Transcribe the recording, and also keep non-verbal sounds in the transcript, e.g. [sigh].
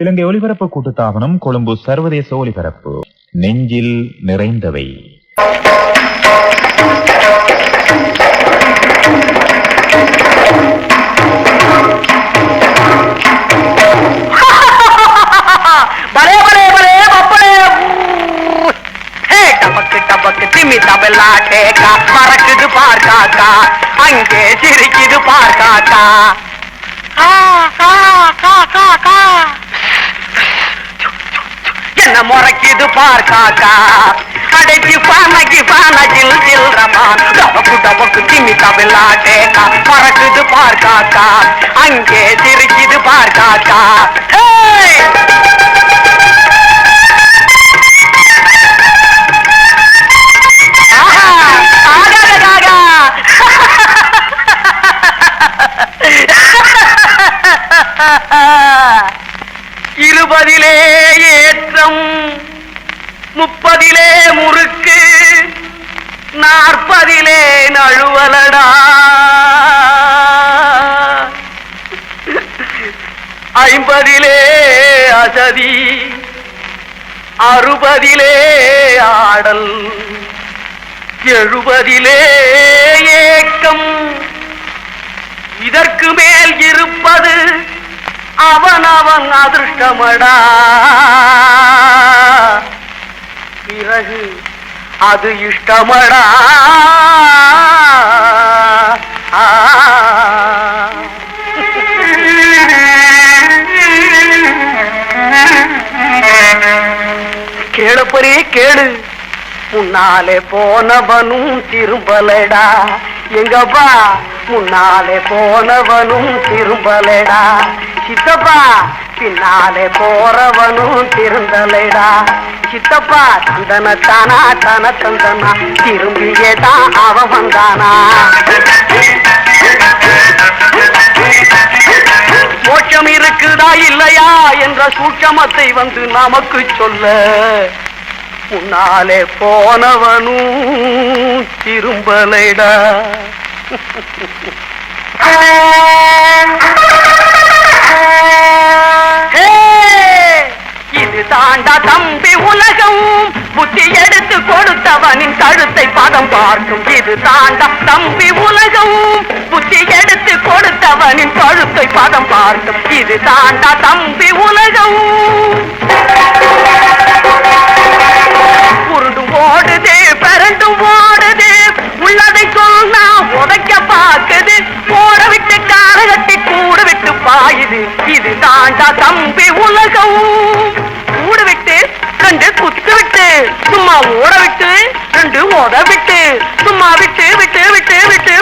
இலங்கை ஒலிபரப்பு கூட்டுத்தாபனம் கொழும்பு சர்வதேச ஒலிபரப்பு. நெஞ்சில் நிறைந்தவை. மறக்குது பார்க்காக்கா அங்கே சிரிக்குது பார்க்காக்கா டபக்கு டபக்கு திமி தபலா டேக்கா பறக்குது பார் காக்கா அங்கே சிரிக்குது பார் காக்கா கா, கா, கா, கா, கா. என்ன முறைக்குது பார் காக்கா. அடைச்சி பானகி பான ஜில் டபக்கு டபக்கு திமி தமிழ்நாட்டேக்கா டேக்கா பறக்குது பார் காக்கா. அங்கே சிரிக்குது பார் காக்கா. ha [laughs] ha! ஏற்றம் முப்பதிலே முறுக்கு நாற்பதிலே நழுவலடா. ஐம்பதிலே அசதி அறுபதிலே ஆடல் எழுபதிலே ஏக்கம். இதற்கு மேல் இருப்பது அவன் அவன் அதிர்ஷ்டமடா. அழகு அது இஷ்டமடா. ஆ. கேளப்பரே கேளு. முன்னாலே போனவனும் திரும்பலடா. எங்கப்பா முன்னாலே போனவனும் திரும்பலடா. சித்தப்பா பின்னாலே போறவனும் திருந்தலைடா. சித்தப்பா தந்தன தானா தன தந்தனா திரும்பியே தான் அவன் வந்தானா. மோட்சம் இருக்குதா இல்லையா என்ற சூட்சமத்தை வந்து நமக்கு சொல்ல. முன்னாலே போனவனும் திரும்பலைடா. [laughs] இது தம்பி உலகம். புத்தி எடுத்து கொடுத்தவனின் கழுத்தை பதம் பார்க்கும் இது தாண்டா தம்பி உலகம். புத்தி எடுத்து கொடுத்தவனின் கழுத்தை பதம் பார்க்கும் இது தாண்டா தம்பி உலகம். உருண்டு ஓடுதே பரண்டு ஓடுதே. உள்ளதை சொன்னா உதைக்க பார்க்குது. போட விட்டு காரகட்டி கூட விட்டு பாயுது. இது தாண்டா தம்பி உலகம். ரெண்டு குத்து விட்டு சும்மா ஓட விட்டு ரெண்டு ஓட விட்டு சும்மா விட்டு விட்டு விட்டு விட்டு